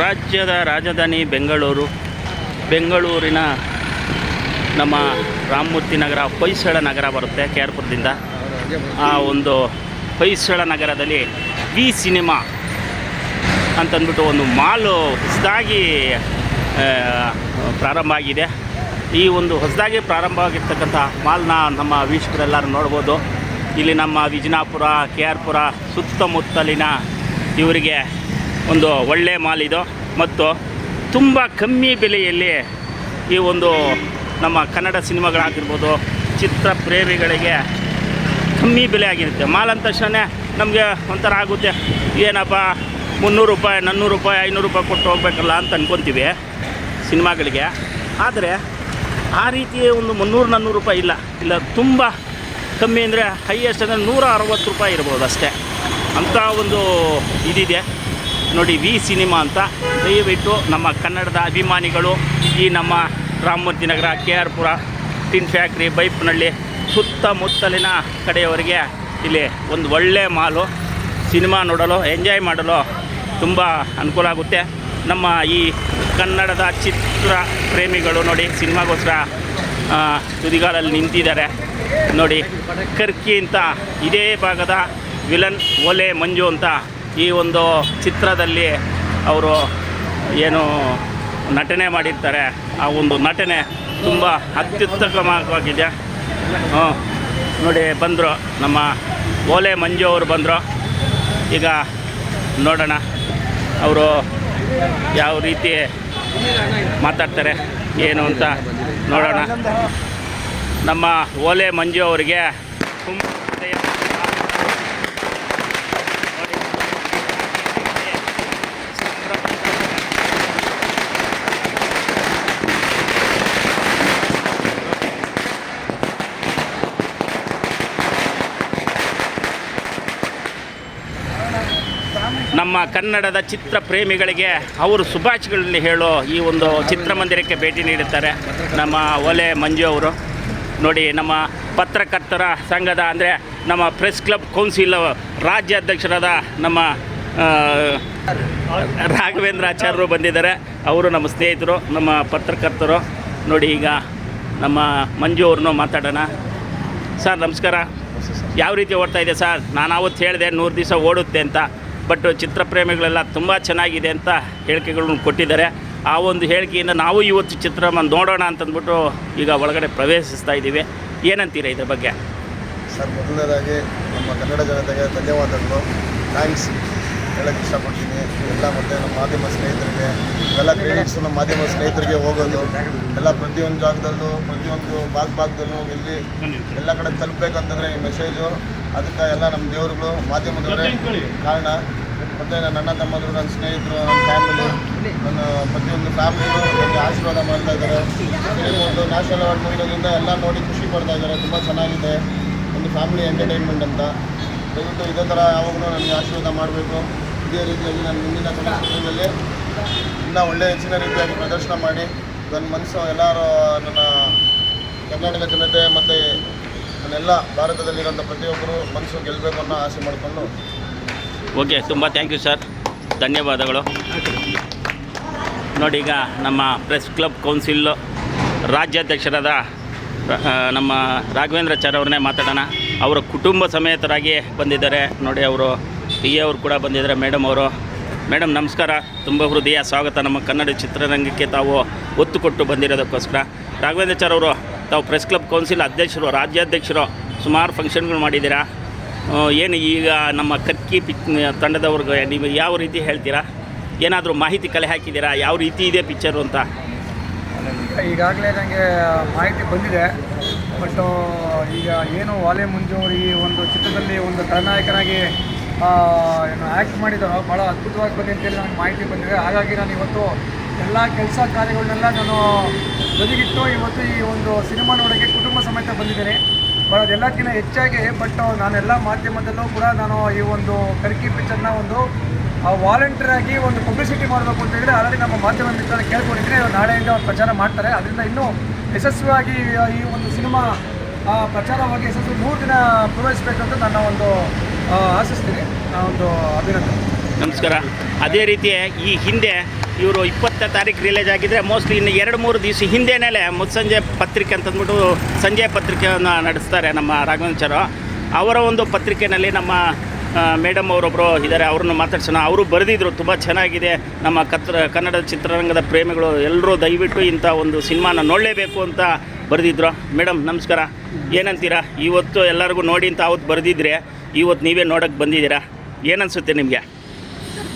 ರಾಜ್ಯದ ರಾಜಧಾನಿ ಬೆಂಗಳೂರು. ಬೆಂಗಳೂರಿನ ನಮ್ಮ ರಾಮಮೂರ್ತಿ ನಗರ ಹೊಯ್ಸಳ ನಗರ ಬರುತ್ತೆ ಕೆ ಪುರದಿಂದ ಆ ಒಂದು ಹೊಯ್ಸಳ ನಗರದಲ್ಲಿ ವಿ ಸಿನಿಮಾ ಅಂತಂದ್ಬಿಟ್ಟು ಒಂದು ಮಾಲು ಹೊಸದಾಗಿ ಪ್ರಾರಂಭ ಆಗಿದೆ. ಈ ಒಂದು ಹೊಸದಾಗಿ ಪ್ರಾರಂಭ ಆಗಿರ್ತಕ್ಕಂಥ ಮಾಲ್ನ ನಮ್ಮ ವೀಕ್ಷಕರೆಲ್ಲರೂ ನೋಡ್ಬೋದು. ಇಲ್ಲಿ ನಮ್ಮ ವಿಜಯನಾಪುರ ಕೆ ಆರ್ ಪುರ ಸುತ್ತಮುತ್ತಲಿನ ಇವರಿಗೆ ಒಂದು ಒಳ್ಳೆಯ ಮಾಲ್ ಇದು. ಮತ್ತು ತುಂಬ ಕಮ್ಮಿ ಬೆಲೆಯಲ್ಲಿ ಈ ಒಂದು ನಮ್ಮ ಕನ್ನಡ ಸಿನಿಮಾಗಳಾಗಿರ್ಬೋದು, ಚಿತ್ರ ಪ್ರೇಮಿಗಳಿಗೆ ಕಮ್ಮಿ ಬೆಲೆ ಆಗಿರುತ್ತೆ. ಮಾಲ್ ಅಂದ ತಕ್ಷಣ ನಮಗೆ ಒಂಥರ ಆಗುತ್ತೆ. ಏನಪ್ಪ, ಮುನ್ನೂರು ರೂಪಾಯಿ, ನಾನ್ನೂರು ರೂಪಾಯಿ, ಐನೂರು ರೂಪಾಯಿ ಕೊಟ್ಟು ಹೋಗ್ಬೇಕಲ್ಲ ಅಂತ ಅಂದ್ಕೊತೀವಿ ಸಿನಿಮಾಗಳಿಗೆ. ಆದರೆ ಆ ರೀತಿ ಒಂದು ಮುನ್ನೂರು, ನಾನ್ನೂರು ರೂಪಾಯಿ ಇಲ್ಲ. ಇಲ್ಲ, ತುಂಬ ಕಮ್ಮಿ ಅಂದರೆ ಹೈಯೆಸ್ಟ್ ಅಂದರೆ ನೂರ ಅರವತ್ತು ರೂಪಾಯಿ ಇರ್ಬೋದು ಅಷ್ಟೇ. ಅಂಥ ಒಂದು ಇದಿದೆ. ನೋಡಿ ವಿ ಸಿನಿಮಾ ಅಂತ ದಯವಿಟ್ಟು ನಮ್ಮ ಕನ್ನಡದ ಅಭಿಮಾನಿಗಳು ಈ ನಮ್ಮ Ramamurthy Nagar K R Pura tin factory Byappanahalli ಸುತ್ತಮುತ್ತಲಿನ ಕಡೆಯವರಿಗೆ ಇಲ್ಲಿ ಒಂದು ಒಳ್ಳೆಯ ಮಾಲು, ಸಿನಿಮಾ ನೋಡಲು, ಎಂಜಾಯ್ ಮಾಡಲು ತುಂಬ ಅನುಕೂಲ ಆಗುತ್ತೆ. ನಮ್ಮ ಈ ಕನ್ನಡದ ಚಿತ್ರ ಪ್ರೇಮಿಗಳು ನೋಡಿ, ಸಿನಿಮಾಗೋಸ್ಕರ ತುದಿಗಾಲಲ್ಲಿ ನಿಂತಿದ್ದಾರೆ. ನೋಡಿ, ಕರ್ಕಿ ಅಂತ ಇದೇ ಭಾಗದ ವಿಲನ್ ಓಲೆ ಮಂಜು ಅಂತ ಈ ಒಂದು ಚಿತ್ರದಲ್ಲಿ ಅವರು ಏನು ನಟನೆ ಮಾಡಿರ್ತಾರೆ. ಆ ಒಂದು ನಟನೆ ತುಂಬ ಅತ್ಯುತ್ತಮವಾಗಿದೆ. ಹ್ಞೂ. ನೋಡಿ, ಬಂದರು ನಮ್ಮ ಓಲೆ ಮಂಜು ಅವರು ಬಂದರು. ಈಗ ನೋಡೋಣ. ಅವರು ಯಾವ ರೀತಿ ಮಾತಾಡ್ತಾರೆ, ಏನು ಅಂತ ನೋಡೋಣ. ನಮ್ಮ ಓಲೆ ಮಂಜು ಅವರಿಗೆ ತುಂಬ ನಮ್ಮ ಕನ್ನಡದ ಚಿತ್ರ ಪ್ರೇಮಿಗಳಿಗೆ ಅವರು ಶುಭಾಶಯಗಳಲ್ಲಿ ಹೇಳೋ ಈ ಒಂದು ಚಿತ್ರಮಂದಿರಕ್ಕೆ ಭೇಟಿ ನೀಡುತ್ತಾರೆ ನಮ್ಮ ಒಲೆ ಮಂಜು ಅವರು. ನೋಡಿ, ನಮ್ಮ ಪತ್ರಕರ್ತರ ಸಂಘದ, ಅಂದರೆ ನಮ್ಮ ಪ್ರೆಸ್ ಕ್ಲಬ್ ಕೌನ್ಸಿಲ್ ರಾಜ್ಯಾಧ್ಯಕ್ಷರಾದ ನಮ್ಮ ರಾಘವೇಂದ್ರ ಆಚಾರ್ಯರು ಬಂದಿದ್ದಾರೆ. ಅವರು ನಮ್ಮ ಸ್ನೇಹಿತರು, ನಮ್ಮ ಪತ್ರಕರ್ತರು. ನೋಡಿ, ಈಗ ನಮ್ಮ ಮಂಜು ಅವ್ರನ್ನೂ ಮಾತಾಡೋಣ. ಸರ್, ನಮಸ್ಕಾರ. ಯಾವ ರೀತಿ ಓಡ್ತಾ ಇದೆ ಸರ್? ನಾನು ಅವತ್ತು ಹೇಳಿದೆ, ನೂರು ದಿವಸ ಓಡುತ್ತೆ ಅಂತ. ಬಟ್ ಚಿತ್ರಪ್ರೇಮಿಗಳೆಲ್ಲ ತುಂಬ ಚೆನ್ನಾಗಿದೆ ಅಂತ ಹೇಳಿಕೆಗಳನ್ನು ಕೊಟ್ಟಿದ್ದಾರೆ. ಆ ಒಂದು ಹೇಳಿಕೆಯಿಂದ ನಾವು ಇವತ್ತು ಚಿತ್ರವನ್ನು ನೋಡೋಣ ಅಂತಂದ್ಬಿಟ್ಟು ಈಗ ಒಳಗಡೆ ಪ್ರವೇಶಿಸ್ತಾ ಇದ್ದೀವಿ. ಏನಂತೀರ ಇದ್ರ ಬಗ್ಗೆ? ಸರ್, ಮೊದಲನೇದಾಗಿ ನಮ್ಮ ಕನ್ನಡ ಜನತೆಗೆ ಧನ್ಯವಾದಗಳು. ಥ್ಯಾಂಕ್ಸ್. ಹೇಳಕ್ಕೆ ಇಷ್ಟಪಡ್ತೀನಿ. ಎಲ್ಲ ಮತ್ತೆ ನಮ್ಮ ಮಾಧ್ಯಮ ಸ್ನೇಹಿತರಿಗೆ, ಎಲ್ಲ ಕ್ರೆಡಿಟ್ಸ್ ನಮ್ಮ ಮಾಧ್ಯಮ ಸ್ನೇಹಿತರಿಗೆ ಹೋಗೋದು. ಎಲ್ಲ ಪ್ರತಿಯೊಂದು ಜಾಗದಲ್ಲೂ, ಪ್ರತಿಯೊಂದು ಭಾಗ ಭಾಗದಲ್ಲೂ ಎಲ್ಲಿ ಎಲ್ಲ ಕಡೆ ತಲುಪಬೇಕಂತಂದರೆ ಈ ಮೆಸೇಜು ಅದಕ್ಕೆ ಎಲ್ಲ ನಮ್ಮ ದೇವರುಗಳು, ಮಾಧ್ಯಮದವರೇ ಕಾರಣ. ಮತ್ತೆ ನನ್ನ ತಮ್ಮಂದರು ನನ್ನ ಸ್ನೇಹಿತರು, ನನ್ನ ಫ್ಯಾಮಿಲಿ ನನ್ನ ಪ್ರತಿಯೊಂದು ಫ್ಯಾಮಿಲಿಗೂ ನನಗೆ ಆಶೀರ್ವಾದ ಮಾಡ್ತಾ ಇದ್ದಾರೆ. ಒಂದು ನ್ಯಾಷನಲ್ ಅವಾರ್ಡ್ ಎಲ್ಲ ನೋಡಿ ಖುಷಿ ಪಡ್ತಾ ಇದ್ದಾರೆ. ತುಂಬ ಚೆನ್ನಾಗಿದೆ. ಒಂದು ಫ್ಯಾಮಿಲಿ ಎಂಟರ್ಟೈನ್ಮೆಂಟ್ ಅಂತ. ದಯವಿಟ್ಟು ಇದೇ ಥರ ಯಾವಾಗಲೂ ನನಗೆ ಆಶೀರ್ವಾದ ಮಾಡಬೇಕು. ಇದೇ ರೀತಿಯಾಗಿ ನಾನು ಮುಂದಿನ ಚಲನಚಿತ್ರದಲ್ಲಿ ಇನ್ನೂ ಒಳ್ಳೆಯ ಹೆಚ್ಚಿನ ರೀತಿಯಾಗಿ ಪ್ರದರ್ಶನ ಮಾಡಿ, ನನ್ನ ಮನಸ್ಸು ಎಲ್ಲರೂ ನನ್ನ ಕರ್ನಾಟಕ ಜನತೆ ಮತ್ತು ನನ್ನೆಲ್ಲ ಭಾರತದಲ್ಲಿರೋಂಥ ಪ್ರತಿಯೊಬ್ಬರು ಮನಸ್ಸು ಗೆಲ್ಲಬೇಕು ಅನ್ನೋ ಆಸೆ ಮಾಡಿಕೊಂಡು. ಓಕೆ, ತುಂಬ ಥ್ಯಾಂಕ್ ಯು ಸರ್ ಧನ್ಯವಾದಗಳು. ನೋಡಿ, ಈಗ ನಮ್ಮ ಪ್ರೆಸ್ ಕ್ಲಬ್ ಕೌನ್ಸಿಲ್ ರಾಜ್ಯಾಧ್ಯಕ್ಷರಾದ ನಮ್ಮ ನಮ್ಮ ರಾಘವೇಂದ್ರಾಚಾರ್ಯ ಅವ್ರನ್ನೇ ಮಾತಾಡೋಣ. ಅವರ ಕುಟುಂಬ ಸಮೇತರಾಗಿ ಬಂದಿದ್ದಾರೆ. ನೋಡಿ ಅವರು ಪಿ ಅವರು ಕೂಡ ಬಂದಿದ್ದಾರೆ. ಮೇಡಮ್ ಅವರು ಮೇಡಮ್ ನಮಸ್ಕಾರ. ತುಂಬ ಹೃದಯ ಸ್ವಾಗತ. ನಮ್ಮ ಕನ್ನಡ ಚಿತ್ರರಂಗಕ್ಕೆ ತಾವು ಒತ್ತು ಕೊಟ್ಟು ಬಂದಿರೋದಕ್ಕೋಸ್ಕರ. ರಾಘವೇಂದ್ರಾಚಾರ್ಯ ಅವರು, ತಾವು ಪ್ರೆಸ್ ಕ್ಲಬ್ ಕೌನ್ಸಿಲ್ ಅಧ್ಯಕ್ಷರು, ರಾಜ್ಯಾಧ್ಯಕ್ಷರು ಸುಮಾರು ಫಂಕ್ಷನ್ಗಳು ಮಾಡಿದ್ದೀರಾ? ಏನು ಈಗ ನಮ್ಮ ಕರ್ಕಿ ಪಿಕ್, ತಂಡದವ್ರಿಗೆ ನೀವು ಯಾವ ರೀತಿ ಹೇಳ್ತೀರಾ? ಏನಾದರೂ ಮಾಹಿತಿ ಕಲೆ ಹಾಕಿದ್ದೀರಾ? ಯಾವ ರೀತಿ ಇದೆ ಪಿಕ್ಚರು ಅಂತ? ಈಗಾಗಲೇ ನನಗೆ ಮಾಹಿತಿ ಬಂದಿದೆ. ಬಟ್ ಈಗ ಏನು ವಾಲೆ ಮುಂಜೋರಿ ಒಂದು ಚಿತ್ರದಲ್ಲಿ ಒಂದು ಖಳನಾಯಕನಾಗಿ ಏನು ಆ್ಯಕ್ಟ್ ಮಾಡಿದ್ದಾರೋ ಭಾಳ ಅದ್ಭುತವಾಗಿ ಬಂದಿದೆ ಅಂತೇಳಿ ನನಗೆ ಮಾಹಿತಿ ಬಂದಿದೆ. ಹಾಗಾಗಿ ನಾನು ಇವತ್ತು ಎಲ್ಲ ಕೆಲಸ ಕಾರ್ಯಗಳನ್ನೆಲ್ಲ ನಾನು ಬದಿಗಿಟ್ಟು ಇವತ್ತು ಈ ಒಂದು ಸಿನಿಮಾ ನೋಡೋಕ್ಕೆ ಕುಟುಂಬ ಸಮೇತ ಬಂದಿದ್ದೇನೆ. ಬಟ್ ಅದೆಲ್ಲದಕ್ಕಿಂತ ಹೆಚ್ಚಾಗಿ, ಬಟ್ ನಾನೆಲ್ಲ ಮಾಧ್ಯಮದಲ್ಲೂ ಕೂಡ ನಾನು ಈ ಒಂದು ಕರ್ಕಿ ಪಿಕ್ಚರ್ನ ಒಂದು ವಾಲಂಟಿಯರ್ ಆಗಿ ಒಂದು ಪಬ್ಲಿಸಿಟಿ ಮಾಡಬೇಕು ಅಂತ ಹೇಳಿದರೆ ಆಲ್ರೆಡಿ ನಮ್ಮ ಮಾಧ್ಯಮ ಮಿತ್ರ ಕೇಳ್ಕೊಂಡಿದ್ರೆ ಇವ್ರು ನಾಳೆಯಿಂದ ಅವ್ರು ಪ್ರಚಾರ ಮಾಡ್ತಾರೆ. ಅದರಿಂದ ಇನ್ನೂ ಯಶಸ್ವಿಯಾಗಿ ಈ ಒಂದು ಸಿನಿಮಾ ಪ್ರಚಾರವಾಗಿ ಯಶಸ್ವಿ ಮೂರು ದಿನ ಪೂರೈಸಬೇಕಂತ ನನ್ನ ಒಂದು ಆಶಿಸ್ತೀನಿ ಆ, ಒಂದು ಅಭಿನಂದನೆ. ನಮಸ್ಕಾರ. ಅದೇ ರೀತಿ ಈ ಹಿಂದೆ ಇವರು ಇಪ್ಪತ್ತ ತಾರೀಕು ರಿಲೀಸ್ ಆಗಿದ್ದರೆ ಮೋಸ್ಟ್ಲಿ ಇನ್ನು ಎರಡು ಮೂರು ದಿವಸ ಹಿಂದೆನೇ ಮುತ್ಸಂಜೆ ಪತ್ರಿಕೆ ಅಂತಂದ್ಬಿಟ್ಟು ಸಂಜೆ ಪತ್ರಿಕೆಯನ್ನು ನಡೆಸ್ತಾರೆ ನಮ್ಮ ರಾಘವೇಂದ್ರರು ಅವರ ಒಂದು ಪತ್ರಿಕೆಯಲ್ಲಿ ನಮ್ಮ ಮೇಡಮ್ ಅವರೊಬ್ಬರು ಇದ್ದಾರೆ, ಅವ್ರನ್ನ ಮಾತಾಡ್ಸೋಣ. ಅವರು ಬರೆದಿದ್ರು, ತುಂಬ ಚೆನ್ನಾಗಿದೆ. ನಮ್ಮ ಕತ್ರ, ಕನ್ನಡ ಚಿತ್ರರಂಗದ ಪ್ರೇಮಿಗಳು ಎಲ್ಲರೂ ದಯವಿಟ್ಟು ಇಂಥ ಒಂದು ಸಿನಿಮಾನ ನೋಡಲೇಬೇಕು ಅಂತ ಬರೆದಿದ್ರು. ಮೇಡಮ್, ನಮಸ್ಕಾರ. ಏನಂತೀರಾ? ಇವತ್ತು ಎಲ್ಲರಿಗೂ ನೋಡಿ ಅಂತ ಅವತ್ತು ಬರೆದಿದ್ರೆ, ಇವತ್ತು ನೀವೇ ನೋಡೋಕ್ಕೆ ಬಂದಿದ್ದೀರಾ? ಏನನ್ಸುತ್ತೆ ನಿಮಗೆ?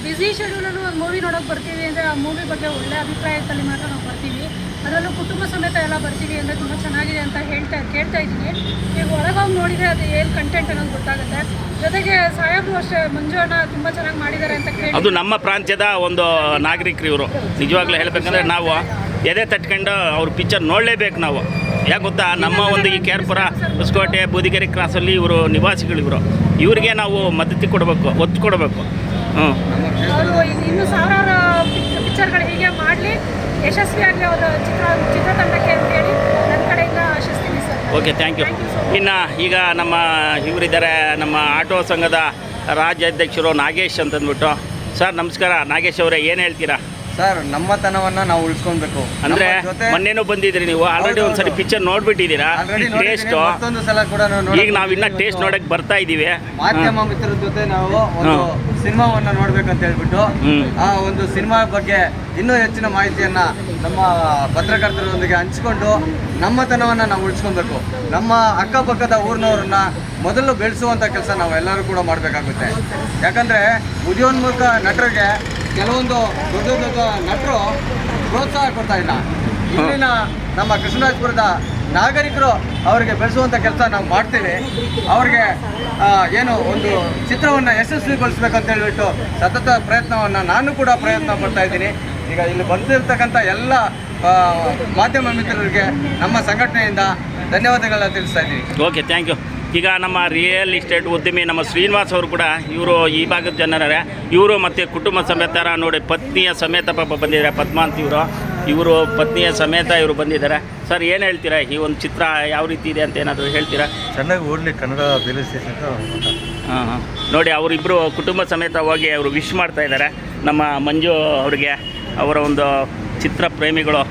ಬ್ಯುಸಿ ಶೆಡ್ಯೂಲಲ್ಲೂ ಒಂದು ಮೂವಿ ನೋಡೋಕೆ ಬರ್ತೀವಿ ಅಂದರೆ ಆ ಮೂವಿ ಬಗ್ಗೆ ಒಳ್ಳೆ ಅಭಿಪ್ರಾಯದಲ್ಲಿ ಮಾತ್ರ ನಾವು ಬರ್ತೀವಿ. ಅದರಲ್ಲೂ ಕುಟುಂಬ ಸಮೇತ ಎಲ್ಲ ಬರ್ತೀವಿ ಅಂದರೆ ತುಂಬ ಚೆನ್ನಾಗಿದೆ ಅಂತ ಹೇಳ್ತಾ ಕೇಳ್ತಾ ಇದ್ದೀನಿ. ಈಗ ಹೊರಗೋಗಿ ನೋಡಿದರೆ ಅದು ಏನು ಕಂಟೆಂಟ್ ಅನ್ನೋದು ಗೊತ್ತಾಗುತ್ತೆ. ಜೊತೆಗೆ ಸಾಹೇಬ್ರು ಅಷ್ಟೇ ಮಂಜು ಅಣ್ಣ ತುಂಬ ಚೆನ್ನಾಗಿ ಮಾಡಿದ್ದಾರೆ ಅಂತ ಕೇಳಿ ಅದು ನಮ್ಮ ಪ್ರಾಂತ್ಯದ ಒಂದು ನಾಗರಿಕರು ಇವರು. ನಿಜವಾಗ್ಲೂ ಹೇಳ್ಬೇಕಂದ್ರೆ ನಾವು ಎದೆ ತಟ್ಕೊಂಡು ಅವ್ರ ಪಿಕ್ಚರ್ ನೋಡಲೇಬೇಕು ನಾವು. ಯಾಕೆ ಗೊತ್ತಾ? ನಮ್ಮ ಒಂದು ಈ ಕೇರ್ಪುರ ಹೊಸಕೋಟೆ ಬೂದಿಗೆರೆ ಕ್ರಾಸಲ್ಲಿ ಇವರು ನಿವಾಸಿಗಳು ಇವರು. ಇವರಿಗೆ ನಾವು ಮದ್ದತಿ ಕೊಡಬೇಕು ಒತ್ತು ಕೊಡಬೇಕು. ಹ್ಞೂ ಅವರು ಯಶಸ್ವಿಯಾಗಲಿ ಚಿತ್ರ ಚಿತ್ರತಂಡಕ್ಕೆ ಅಂತೇಳಿ ನನ್ನ ಕಡೆಯಿಂದ ಆಶಿಸ್ತೀನಿ ಸರ್. ಓಕೆ ಥ್ಯಾಂಕ್ ಯು ಇನ್ನು ಈಗ ನಮ್ಮ ಇವರಿದ್ದಾರೆ ನಮ್ಮ ಆಟೋ ಸಂಘದ ರಾಜ್ಯಾಧ್ಯಕ್ಷರು ನಾಗೇಶ್ ಅಂತಂದ್ಬಿಟ್ಟು. ಸರ್ ನಮಸ್ಕಾರ. ನಾಗೇಶ್ ಅವರೇ ಏನು ಹೇಳ್ತೀರಾ? ಸರ್ ನಮ್ಮತನವನ್ನ ನಾವು ಉಳಿಸ್ಕೊಬೇಕು ಅಂದರೆ ಮೊನ್ನೆನು ಬಂದಿದ್ರಿ ನೀವು. ಆಲ್ರೆಡಿ ಒಂದ್ಸರಿ. ಪಿಕ್ಚರ್ ನೋಡ್ಬಿಟ್ಟಿದ್ದೀರಾ? ಟೇಸ್ಟು ಸಲ ಕೂಡ ನಾವು ನೋಡಕ್ಕೆ ಈಗ ನಾವು ಇನ್ನ ಟೇಸ್ಟ್ ನೋಡಕ್ ಬರ್ತಾ ಇದೀವಿ. ಮಾಧ್ಯಮ ಮಿತ್ರರ ಜೊತೆ ನಾವು ಒಂದು ಸಿನಿಮಾವನ್ನ ನೋಡ್ಬೇಕಂತ ಹೇಳ್ಬಿಟ್ಟು. ಆ ಒಂದು ಸಿನಿಮಾ ಬಗ್ಗೆ ಇನ್ನೂ ಹೆಚ್ಚಿನ ಮಾಹಿತಿಯನ್ನ ನಮ್ಮ ಪತ್ರಕರ್ತರೊಂದಿಗೆ ಹಂಚಿಕೊಂಡು ನಮ್ಮತನವನ್ನ ನಾವು ಉಳಿಸ್ಕೊಬೇಕು. ನಮ್ಮ ಅಕ್ಕಪಕ್ಕದ ಊರಿನವ್ರನ್ನ ಮೊದಲು ಬೆಳೆಸುವಂತ ಕೆಲಸ ನಾವೆಲ್ಲರೂ ಕೂಡ ಮಾಡಬೇಕಾಗುತ್ತೆ. ಯಾಕಂದ್ರೆ ಉದ್ಯೋನ್ಮುಖ ನಟರಿಗೆ ಕೆಲವೊಂದು ದೊಡ್ಡ ದೊಡ್ಡ ನಟರು ಪ್ರೋತ್ಸಾಹ ಕೊಡ್ತಾ ಇಲ್ಲ. ಇಲ್ಲಿನ ನಮ್ಮ ಕೃಷ್ಣರಾಜಪುರದ ನಾಗರಿಕರು ಅವರಿಗೆ ಬೆಳೆಸುವಂಥ ಕೆಲಸ ನಾವು ಮಾಡ್ತೀವಿ. ಅವ್ರಿಗೆ ಏನು ಒಂದು ಚಿತ್ರವನ್ನು ಯಶಸ್ವಿಗೊಳಿಸ್ಬೇಕಂತ ಹೇಳಿಬಿಟ್ಟು ಸತತ ಪ್ರಯತ್ನವನ್ನು ನಾನು ಕೂಡ ಪ್ರಯತ್ನ ಪಡ್ತಾ ಇದ್ದೀನಿ. ಈಗ ಇಲ್ಲಿ ಬಂದಿರತಕ್ಕಂಥ ಎಲ್ಲ ಮಾಧ್ಯಮ ಮಿತ್ರರಿಗೆ ನಮ್ಮ ಸಂಘಟನೆಯಿಂದ ಧನ್ಯವಾದಗಳನ್ನ ತಿಳಿಸ್ತಾ ಇದ್ದೀನಿ. ಓಕೆ ಥ್ಯಾಂಕ್ ಯು ಈಗ ನಮ್ಮ ರಿಯಲ್ ಎಸ್ಟೇಟ್ ಉದ್ಯಮಿ ನಮ್ಮ ಶ್ರೀನಿವಾಸ್ ಅವರು ಕೂಡ ಇವರು ಈ ಭಾಗದ ಜನರೇ. ಇವರು ಮತ್ತು ಕುಟುಂಬ ಸಮೇತರ ನೋಡಿ, ಪತ್ನಿಯ ಸಮೇತ ಪಾಪ ಬಂದಿದ್ದಾರೆ, ಪದ್ಮಾಂತಿ ಇವರು. ಇವರು ಪತ್ನಿಯ ಸಮೇತ ಇವರು ಬಂದಿದ್ದಾರೆ. ಸರ್ ಏನು ಹೇಳ್ತೀರಾ ಈ ಒಂದು ಚಿತ್ರ ಯಾವ ರೀತಿ ಇದೆ ಅಂತ ಏನಾದರೂ ಹೇಳ್ತೀರಾ? ಚೆನ್ನಾಗಿ ಓಡಲಿ ಕನ್ನಡ ಬೇರೆ ಸ್ಟೇಷನ್ ಹಾಂ ಹಾಂ. ನೋಡಿ ಅವರಿಬ್ಬರು ಕುಟುಂಬ ಸಮೇತ ಹೋಗಿ ಅವರು ವಿಶ್ ಮಾಡ್ತಾ ಇದ್ದಾರೆ. ನಮ್ಮ ಮಂಜು ಅವರಿಗೆ ಅವರ ಒಂದು ಚಿತ್ರ ಪ್ರೇಮಿಗಳು.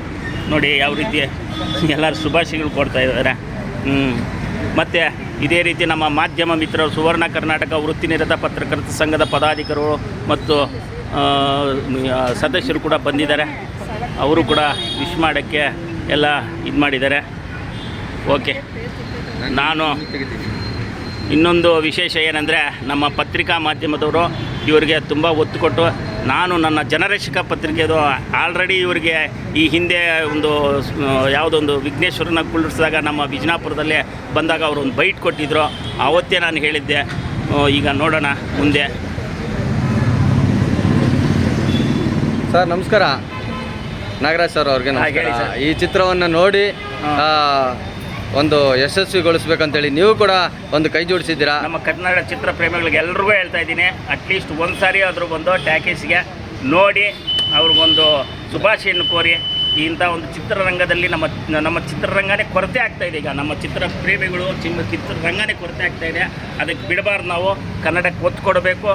ನೋಡಿ ಯಾವ ರೀತಿ ಎಲ್ಲರೂ ಶುಭಾಶಯಗಳು ಕೊಡ್ತಾ ಇದ್ದಾರೆ. ಹ್ಞೂ ಮತ್ತು ಇದೇ ರೀತಿ ನಮ್ಮ ಮಾಧ್ಯಮ ಮಿತ್ರರು ಸುವರ್ಣ ಕರ್ನಾಟಕ ವೃತ್ತಿನಿರತ ಪತ್ರಕರ್ತ ಸಂಘದ ಪದಾಧಿಕಾರಿಗಳು ಮತ್ತು ಸದಸ್ಯರು ಕೂಡ ಬಂದಿದ್ದಾರೆ. ಅವರು ಕೂಡ ವಿಶ್ ಮಾಡೋಕ್ಕೆ ಎಲ್ಲ ಇದು ಮಾಡಿದ್ದಾರೆ. ಓಕೆ ನಾನು ಇನ್ನೊಂದು ವಿಶೇಷ ಏನಂದರೆ ನಮ್ಮ ಪತ್ರಿಕಾ ಮಾಧ್ಯಮದವರು ಇವರಿಗೆ ತುಂಬ ಒತ್ತು ಕೊಟ್ಟು ನಾನು ನನ್ನ ಜನರಕ್ಷಕ ಪತ್ರಿಕೆದು ಆಲ್ರೆಡಿ ಇವರಿಗೆ ಈ ಹಿಂದೆ ಒಂದು ಯಾವುದೊಂದು ವಿಘ್ನೇಶ್ವರನ ಕುಳ್ಳಿಸಿದಾಗ ನಮ್ಮ ವಿಜಯಪುರದಲ್ಲೇ ಬಂದಾಗ ಅವರು ಒಂದು ಬೈಟ್ ಕೊಟ್ಟಿದ್ದರು ಆವತ್ತೇ ನಾನು ಹೇಳಿದ್ದೆ. ಈಗ ನೋಡೋಣ ಮುಂದೆ. ಸರ್, ನಮಸ್ಕಾರ. ನಾಗರಾಜ್ ಸರ್ ಅವ್ರಿಗೆ ಹಾ, ನಮಸ್ಕಾರ. ಹೇಳಿ ಸರ್. ಈ ಚಿತ್ರವನ್ನು ನೋಡಿ. ಆ, ಒಂದು ಯಶಸ್ವಿಗೊಳಿಸ್ಬೇಕಂತೇಳಿ ನೀವು ಕೂಡ ಒಂದು ಕೈ ಜೋಡಿಸಿದ್ದೀರಾ? ನಮ್ಮ ಕನ್ನಡ ಚಿತ್ರ ಪ್ರೇಮಿಗಳಿಗೆ ಎಲ್ರಿಗೂ ಹೇಳ್ತಾ ಇದ್ದೀನಿ ಅಟ್ಲೀಸ್ಟ್ ಒಂದು ಸಾರಿ ಆದರೂ ಬಂದು ಟ್ಯಾಕೇಜ್ಗೆ ನೋಡಿ ಅವ್ರಿಗೊಂದು ಶುಭಾಶಯನ್ನು ಕೋರಿ ಇಂಥ ಒಂದು ಚಿತ್ರರಂಗದಲ್ಲಿ ನಮ್ಮ ನಮ್ಮ ಚಿತ್ರರಂಗನೇ ಕೊರತೆ ಆಗ್ತಾ ಇದೆ ಈಗ. ನಮ್ಮ ಚಿತ್ರ ಪ್ರೇಮಿಗಳು ಚಿನ್ನ ಚಿತ್ರರಂಗನೇ ಕೊರತೆ ಆಗ್ತಾ ಇದೆ. ಅದಕ್ಕೆ ಬಿಡಬಾರ್ದು ನಾವು. ಕನ್ನಡಕ್ಕೆ ಒತ್ತು ಕೊಡಬೇಕು.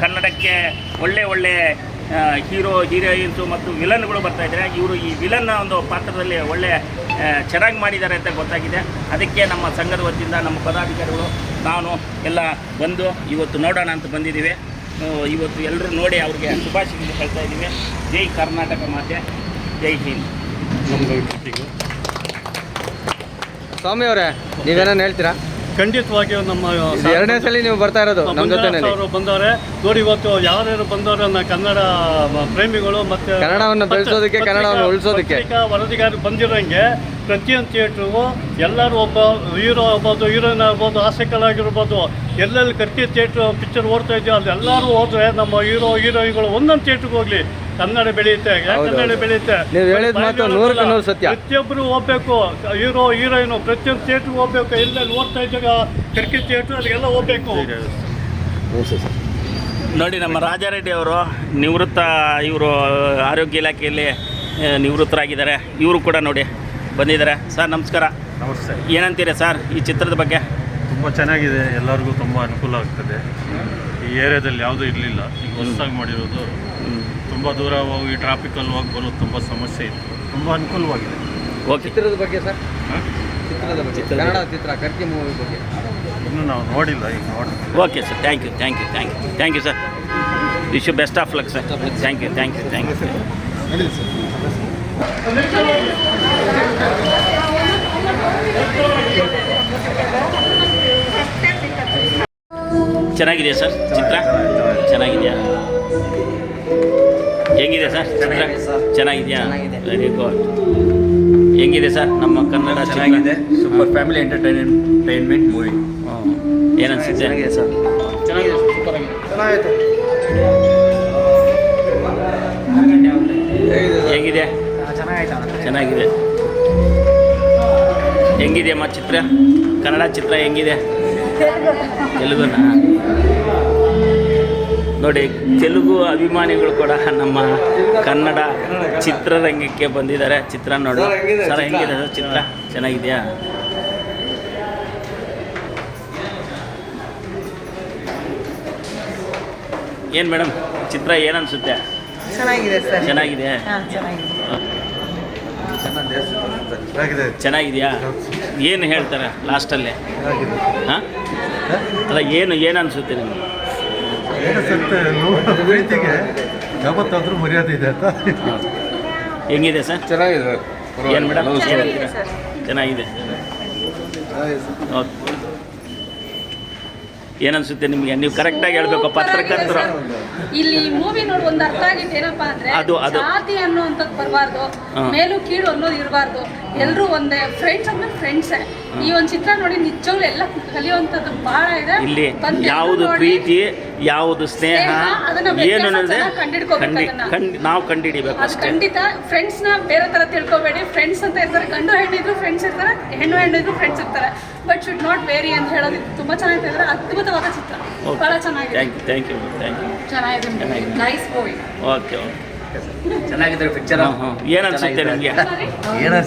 ಕನ್ನಡಕ್ಕೆ ಒಳ್ಳೆ ಒಳ್ಳೆ ಹೀರೋ ಹೀರೋಯಿನ್ಸು ಮತ್ತು ವಿಲನ್ಗಳು ಬರ್ತಾ ಇದ್ದಾರೆ. ಇವರು ಈ ವಿಲನ್ ಒಂದು ಪಾತ್ರದಲ್ಲಿ ಒಳ್ಳೆ ಚೆನ್ನಾಗಿ ಮಾಡಿದ್ದಾರೆ ಅಂತ ಗೊತ್ತಾಗಿದೆ. ಅದಕ್ಕೆ ನಮ್ಮ ಸಂಘದ ವತಿಯಿಂದ ನಮ್ಮ ಪದಾಧಿಕಾರಿಗಳು ನಾನು ಎಲ್ಲ ಬಂದು ಇವತ್ತು ನೋಡೋಣ ಅಂತ ಬಂದಿದ್ದೀವಿ. ಇವತ್ತು ಎಲ್ಲರೂ ನೋಡಿ ಅವ್ರಿಗೆ ಶುಭಾಶಯ ಹೇಳ್ತಾ ಇದ್ದೀವಿ. ಜೈ ಕರ್ನಾಟಕ ಮಾತೆ ಜೈ ಹಿಂದ್. ಸ್ವಾಮಿ ಅವರೇ ನೀವೇನೇನು ಹೇಳ್ತೀರಾ? ಖಂಡಿತವಾಗಿಯೂ ನಮ್ಮ ಎರಡನೇ ಸಲ ನೀವು ಬರ್ತಾ ಇರೋದು ನಮ್ಮ ಅವರು ಬಂದವರೆ. ನೋಡಿ ಇವತ್ತು ಯಾರ್ಯಾರು ಬಂದವರನ್ನ ಕನ್ನಡ ಪ್ರೇಮಿಗಳು ಮತ್ತೆ ಕನ್ನಡವನ್ನು ಬೆಳೆಸೋದಕ್ಕೆ, ಕನ್ನಡವನ್ನು ಉಳಿಸೋದಕ್ಕೆ. ವರದಿಗಾರರು ಬಂದಿರೋಂಗೆ ಪ್ರತಿಯೊಂದು ಥಿಯೇಟ್ರಿಗೂ ಎಲ್ಲರೂ ಒಬ್ಬ ಹೀರೋ ಆಗ್ಬೋದು ಹೀರೋಯಿನ್ ಆಗ್ಬೋದು ಆಸೆಕಲಾಗಿರ್ಬೋದು ಎಲ್ಲೆಲ್ಲಿ ಕರ್ಕಿ ಥಿಯೇಟ್ರ್ ಪಿಕ್ಚರ್ ಓಡ್ತಾ ಇದೆಯೋ ಅಲ್ಲಿ ಎಲ್ಲರೂ ಹೋದ್ರೆ ನಮ್ಮ ಹೀರೋ ಹೀರೋಯಿನ್ಗಳು ಒಂದೊಂದು ಥಿಯೇಟ್ರಿಗೆ ಹೋಗ್ಲಿ. ಕನ್ನಡ ಬೆಳೆಯುತ್ತೆ ಯಾಕೆ ಕನ್ನಡ ಬೆಳೆಯುತ್ತೆ? ನೀವು ಹೇಳಿದ ಮಾತು ನೂರಕ್ಕೆ. ನೂರು ಸತ್ಯ. ಪ್ರತಿಯೊಬ್ಬರು ಹೋಗ್ಬೇಕು ಹೀರೋ ಹೀರೋಯಿನು ಪ್ರತಿಯೊಂದು ಥಿಯೇಟ್ರಿಗೆ ಹೋಗ್ಬೇಕು ಎಲ್ಲ ನೋಡ್ತಾ ಇದ್ದಾಗ ಕರ್ಕಿ ಥಿಯೇಟ್ರ್ ಅಲ್ಲಿಗೆಲ್ಲ ಹೋಗ್ಬೇಕು ನೋಡಿ ನಮ್ಮ ರಾಜಾರೆಡ್ಡಿ ಅವರು ನಿವೃತ್ತ ಇವರು ಆರೋಗ್ಯ ಇಲಾಖೆಯಲ್ಲಿ ನಿವೃತ್ತರಾಗಿದ್ದಾರೆ. ಇವರು ಕೂಡ ನೋಡಿ ಬಂದಿದ್ದಾರೆ. ಸರ್ ನಮಸ್ಕಾರ. ನಮಸ್ತೆ. ಏನಂತೀರಿ ಸರ್ ಈ ಚಿತ್ರದ ಬಗ್ಗೆ? ತುಂಬ ಚೆನ್ನಾಗಿದೆ. ಎಲ್ಲರಿಗೂ ತುಂಬ ಅನುಕೂಲ ಆಗ್ತದೆ. ಈ ಏರಿಯಾದಲ್ಲಿ ಯಾವುದೂ ಇರಲಿಲ್ಲ. ಈಗ ಹೊಸದಾಗಿ ಮಾಡಿರೋದು. ತುಂಬ ದೂರ ಹೋಗಿ ಟ್ರಾಫಿಕಲ್ಲಿ ಹೋಗಿ ಬರೋದು ತುಂಬ ಸಮಸ್ಯೆ ಇತ್ತು. ತುಂಬ ಅನುಕೂಲವಾಗಿದೆ. ಓಕೆ. ಚಿತ್ರದ ಬಗ್ಗೆ ಸರ್? ಹಾಂ? ಚಿತ್ರದ ಬಗ್ಗೆ. ಕನ್ನಡ ಚಿತ್ರ ಕರ್ಕಿ ಮೂವಿ ಬಗ್ಗೆ. ಇನ್ನೂ ನಾವು ನೋಡಿಲ್ಲ ಈಗ ನೋಡ್ತೀವಿ okay sir thank you thank you thank you thank you sir wish you best of luck sir thank you thank you thank you ಚೆನ್ನಾಗಿದೆಯಾ ಸರ್ ಚಿತ್ರ? ಚೆನ್ನಾಗಿದೆಯಾ? ಹೆಂಗಿದೆ ಸರ್? ಚೆನ್ನಾಗಿದೆಯಾ? ವೆರಿ ಗುಡ್ ಹೆಂಗಿದೆ ಸರ್ ನಮ್ಮ ಕನ್ನಡ ಚೆನ್ನಾಗಿದೆ. ಸೂಪರ್ ಫ್ಯಾಮಿಲಿ ಎಂಟರ್ಟೈನ್ಮೆಂಟ್ ಮೂವಿ ಏನನ್ಸುತ್ತೆ? ಚೆನ್ನಾಗಿದೆ ಸರ್. ಚೆನ್ನಾಗಿದೆ ಸೂಪರ್ ಆಗಿದೆ. ಚೆನ್ನಾಗಿತ್ತು ಹೆಂಗಿದೆ? ಚೆನ್ನಾಗಿದೆ. ಹೆಂಗಿದೆಯಮ್ಮ ಚಿತ್ರ? ಕನ್ನಡ ಚಿತ್ರ ಹೆಂಗಿದೆ? ತೆಲುಗುನ? ನೋಡಿ ತೆಲುಗು ಅಭಿಮಾನಿಗಳು ಕೂಡ ನಮ್ಮ ಕನ್ನಡ ಚಿತ್ರರಂಗಕ್ಕೆ ಬಂದಿದ್ದಾರೆ. ಚಿತ್ರ ನೋಡಿ. ಸರ್, ಹೆಂಗಿದೆ? ಸರ್ ಚಿತ್ರ? ಚಿತ್ರ? ಚೆನ್ನಾಗಿದೆಯಾ? ಏನು ಮೇಡಮ್ ಚಿತ್ರ ಏನನ್ಸುತ್ತೆ ಚೆನ್ನಾಗಿದೆ ಸರ್. ಚೆನ್ನಾಗಿದೆ ಹಾಂ ಚೆನ್ನಾಗಿದೆ. ಚೆನ್ನಾಗಿದೆ. ಚೆನ್ನಾಗಿದೆಯಾ? ಏನು ಹೇಳ್ತಾರೆ ಲಾಸ್ಟಲ್ಲಿ? ಹಾಂ? ಅಲ್ಲ ಏನು ಏನು ಅನಿಸುತ್ತೆ ನಿಮಗೆ? ಏನಿಸುತ್ತೆ ರೀತಿಗೆ ಯಾವತ್ತಾದರೂ ಮರ್ಯಾದೆ ಇದೆ ಅಂತ ಹೆಂಗಿದೆ ಸರ್? ಚೆನ್ನಾಗಿದೆ ಏನು ಮೇಡಮ್? ಚೆನ್ನಾಗಿದೆ ಸರ್. ಚೆನ್ನಾಗಿದೆ. ಓಕೆ. ಏನನ್ಸುತ್ತೆ ನಿಮಗೆ? ನೀವು ಕರೆಕ್ಟಾಗಿ ಹೇಳಬೇಕು ಪತ್ರಕರ್ತರು. ಇಲ್ಲಿ ಮೂವಿ ನೋಡಿ ಒಂದು ಅರ್ಥ ಆಗಿದ್ದು ಏನಪ್ಪ ಅಂದ್ರೆ ಅದು- ಅದು- ಜಾತಿ ಅನ್ನುವಂಥದ್ದು ಬರಬಾರ್ದು. ಮೇಲು ಕೀಳು ಅನ್ನೋದು ಇರಬಾರ್ದು. ಎಲ್ಲರೂ ಒಂದೇ ಫ್ರೆಂಡ್ಸ್ ಅಂದ್ರೆ ಫ್ರೆಂಡ್ಸೇ ಈ ಒಂದು ಚಿತ್ರ ನೋಡಿ ನಿಜವಾಗ್ಲೂ ಎಲ್ಲ ಕಲಿಯುವಂಥದ್ದು ಬಹಳ ಇದೆ. ಇಲ್ಲಿ ಯಾವುದು. ಪ್ರೀತಿ ಯಾವುದು ಸ್ನೇಹ ಏನು ಅನ್ನೋದೇ. ಖಂಡಿ ನಾವು ಕಂಡುಹಿಡಿಬೇಕು ಖಂಡಿತ ಅಷ್ಟೇ. ಖಂಡಿತ ಫ್ರೆಂಡ್ಸ್ನ ಬೇರೆ ತರ ತಿಳ್ಕೊಬೇಡಿ. ಫ್ರೆಂಡ್ಸ್ ಅಂತ ಇರ್ತಾರೆ ಗಂಡು ಹೆಣ್ಣಿದ್ರು ಫ್ರೆಂಡ್ಸ್ ಇರ್ತಾರೆ ಹೆಣ್ಣು ಹೆಣ್ಣಿದ್ರು ಫ್ರೆಂಡ್ಸ್ ಇರ್ತಾರೆ. ಬಟ್ ಶುಡ್ ನಾಟ್ ವೇರಿ ಅಂತ ಹೇಳೋದು ತುಂಬಾ ಚೆನ್ನಾಗಿ ಇದ್ದಾರೆ ಅದ್ಭುತವಾದ ಚಿತ್ರ. ಬಹಳ ಚೆನ್ನಾಗಿದೆ thank you thank you thank you ಚೆನ್ನಾಗಿದೆ. ಚೆನ್ನಾಗಿದೆ. ನೈಸ್ ಮೂವಿ ಓಕೆ ಓಕೆ ಚೆನ್ನಾಗಿದೆ ಪಿಕ್ಚರ್ ಏನು ಅನಿಸುತ್ತೆ ನಿಮಗೆ? ಏನೋ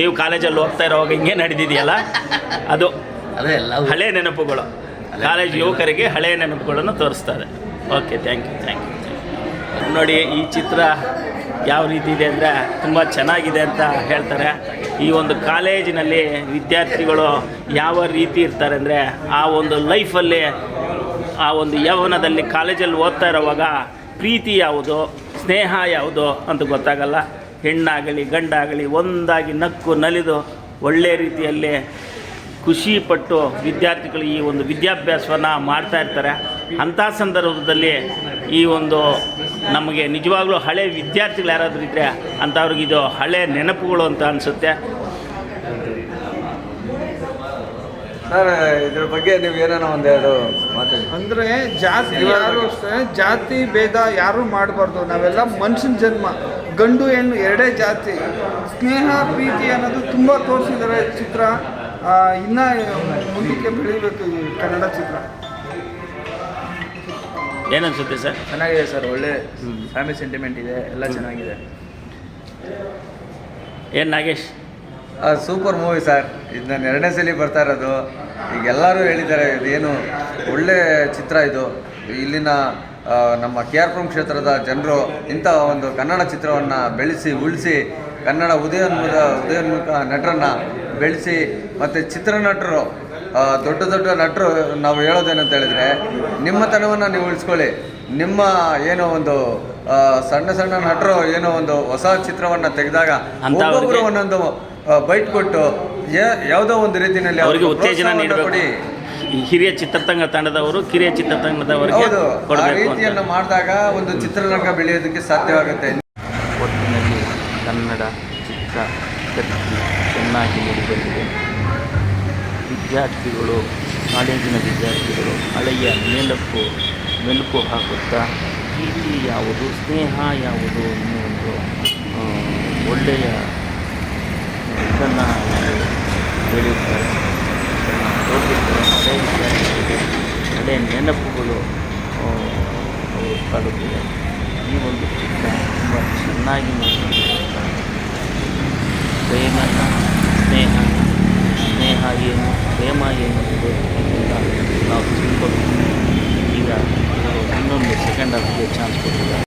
ನೀವು ಕಾಲೇಜಲ್ಲಿ ಹೋಗ್ತಾ ಇರೋವಾಗ ಹಿಂಗೆ ನಡೆದಿದೆಯಲ್ಲ ಅದು ಅದೇ ಎಲ್ಲ ಹಳೆ ನೆನಪುಗಳು. ಕಾಲೇಜ್ ಯುವಕರಿಗೆ ಹಳೆಯ ನೆನಪುಗಳನ್ನು ತೋರಿಸ್ತಾರೆ. Okay thank you thank you ನೋಡಿ ಈ ಚಿತ್ರ ಯಾವ ರೀತಿ ಇದೆ ಅಂದರೆ ತುಂಬ ಚೆನ್ನಾಗಿದೆ ಅಂತ ಹೇಳ್ತಾರೆ. ಈ ಒಂದು ಕಾಲೇಜಿನಲ್ಲಿ ವಿದ್ಯಾರ್ಥಿಗಳು ಯಾವ ರೀತಿ ಇರ್ತಾರೆ ಅಂದರೆ ಆ ಒಂದು ಲೈಫಲ್ಲಿ ಆ ಒಂದು ಯೌವನದಲ್ಲಿ ಕಾಲೇಜಲ್ಲಿ ಓದ್ತಾ ಇರೋವಾಗ ಪ್ರೀತಿ ಯಾವುದು, ಸ್ನೇಹ ಯಾವುದು ಅಂತ ಗೊತ್ತಾಗಲ್ಲ. ಹೆಣ್ಣಾಗಲಿ, ಗಂಡಾಗಲಿ ಒಂದಾಗಿ ನಕ್ಕು ನಲಿದು ಒಳ್ಳೆಯ ರೀತಿಯಲ್ಲಿ ಖುಷಿಪಟ್ಟು ವಿದ್ಯಾರ್ಥಿಗಳು ಈ ಒಂದು ವಿದ್ಯಾಭ್ಯಾಸವನ್ನು ಮಾಡ್ತಾ ಇರ್ತಾರೆ. ಅಂಥ ಸಂದರ್ಭದಲ್ಲಿ ಈ ಒಂದು ನಮಗೆ ನಿಜವಾಗ್ಲೂ ಹಳೆ ವಿದ್ಯಾರ್ಥಿಗಳು ಯಾರಾದರೂ ಇದ್ದರೆ ಅಂಥವ್ರಿಗೆ ಇದು ಹಳೆ ನೆನಪುಗಳು ಅಂತ ಅನಿಸುತ್ತೆ. ಸರ್, ಇದ್ರ ಬಗ್ಗೆ ನೀವು ಏನಾನ ಒಂದೆರಡು ಅಂದರೆ ಜಾತಿ ಯಾರು ಅಷ್ಟೇ ಜಾತಿ ಭೇದ ಯಾರೂ ಮಾಡಬಾರ್ದು. ನಾವೆಲ್ಲ ಮನುಷ್ಯನ ಜನ್ಮ. ಗಂಡು ಹೆಣ್ಣು ಎರಡೇ ಜಾತಿ. ಸ್ನೇಹ ಪ್ರೀತಿ ಅನ್ನೋದು ತುಂಬ ತೋರಿಸಿದ್ದಾರೆ ಚಿತ್ರ. ಇನ್ನೂ ಇನ್ನ ಮುಂದಕ್ಕೆ ಬೆಳಿಬೇಕು ಈ ಕನ್ನಡ ಚಿತ್ರ. ಏನನ್ಸುತ್ತೆ ಸರ್? ಚೆನ್ನಾಗಿದೆ ಸರ್ ಒಳ್ಳೆ ಫ್ಯಾಮಿಲಿ ಸೆಂಟಿಮೆಂಟ್ ಇದೆ ಎಲ್ಲ ಚೆನ್ನಾಗಿದೆ. ಏನ್ ನಾಗೇಶ್? ಸೂಪರ್ ಮೂವಿ ಸರ್ ಇದು ನಾನು ಎರಡನೇ ಸಲ ಬರ್ತಾ ಇರೋದು. ಈಗ ಎಲ್ಲರೂ ಹೇಳಿದ್ದಾರೆ ಇದೇನು ಒಳ್ಳೆ ಚಿತ್ರ ಇದು. ಇಲ್ಲಿನ ನಮ್ಮ ಕೆ ಆರ್ ಪುರಂ ಕ್ಷೇತ್ರದ ಜನರು ಇಂಥ ಒಂದು ಕನ್ನಡ ಚಿತ್ರವನ್ನು ಬೆಳೆಸಿ ಉಳಿಸಿ ಕನ್ನಡ ಉದಯೋನ್ಮುಖ ಉದಯೋನ್ಮುಖ ನಟರನ್ನು ಬೆಳೆಸಿ ಮತ್ತು ಚಿತ್ರನಟರು ದೊಡ್ಡ ದೊಡ್ಡ ನಟರು ನಾವು ಹೇಳೋದೇನಂತ ಹೇಳಿದರೆ ನಿಮ್ಮತನವನ್ನು ನೀವು ಉಳಿಸ್ಕೊಳ್ಳಿ. ನಿಮ್ಮ ಏನೋ ಒಂದು ಸಣ್ಣ ಸಣ್ಣ ನಟರು ಏನೋ ಒಂದು ಹೊಸ ಚಿತ್ರವನ್ನು ತೆಗೆದಾಗ ಒಬ್ಬೊಬ್ಬರು ಒಂದೊಂದು ಬೈಟ್ ಕೊಟ್ಟು ಯಾ- ಯಾವುದೋ ಒಂದು ರೀತಿಯಲ್ಲಿ ಅವರಿಗೆ ಉತ್ತೇಜನ ನೀಡಬೇಕು. ಕೊಡಿ. ಈ ಹಿರಿಯ ಚಿತ್ರತಂಗ ತಂಡದವರು ಕಿರಿಯ ಚಿತ್ರತಂಗದವರು ಆ ರೀತಿಯನ್ನು ಮಾಡಿದಾಗ ಒಂದು ಚಿತ್ರರಂಗ ಬೆಳೆಯೋದಕ್ಕೆ ಸಾಧ್ಯವಾಗುತ್ತೆ. ಒಟ್ಟಿನಲ್ಲಿ ಕನ್ನಡ ಚಿತ್ರ ಚೆನ್ನಾಗಿ ಮೂಡಿಬಂದಿದೆ ವಿದ್ಯಾರ್ಥಿಗಳು ಕಾಲೇಜಿನ ವಿದ್ಯಾರ್ಥಿಗಳು ಹಳೆಯ ಮೇಲಕ್ಕು ಮೆಲುಕು ಹಾಕುತ್ತಾ ಪ್ರೀತಿ ಯಾವುದು ಸ್ನೇಹ ಯಾವುದು ಅನ್ನೋ ಒಂದು ಒಳ್ಳೆಯ ತೋರಿಸಿರ್ತಾರೆ ಹಳೆಯ ವಿದ್ಯಾರ್ಥಿಗಳಿಗೆ ನೆನಪುಗಳು ಕಾಡುತ್ತಿದೆ. ಈ ಒಂದು ಚಿತ್ರ ತುಂಬ ಚೆನ್ನಾಗಿ ಪ್ರೇಮ, ಸ್ನೇಹ ಸ್ನೇಹ ಏನು, ಪ್ರೇಮ ಏನು ಇದೆಲ್ಲ ನಾವು ತಿಳ್ಕೊಳ್ತೀವಿ. ಈಗ ಇನ್ನೊಂದು ಸೆಕೆಂಡ್ ಹಾಫ್ಗೆ ಚಾನ್ಸ್ ಕೊಟ್ಟಿದ್ದಾರೆ